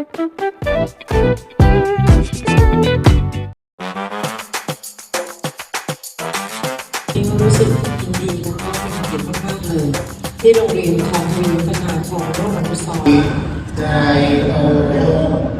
รู้สึกยินดีแล้วก็เป็นเกียรติมากๆเลย ที่โรงเรียนของทวีวัฒนาของร่วมอนุสรณ์ใจเออ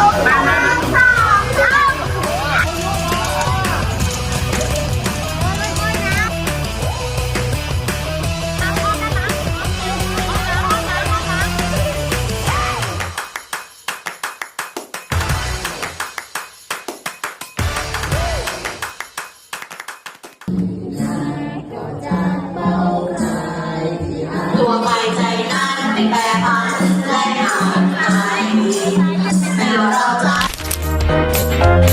Oh,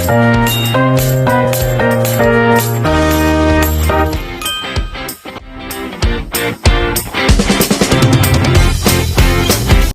Música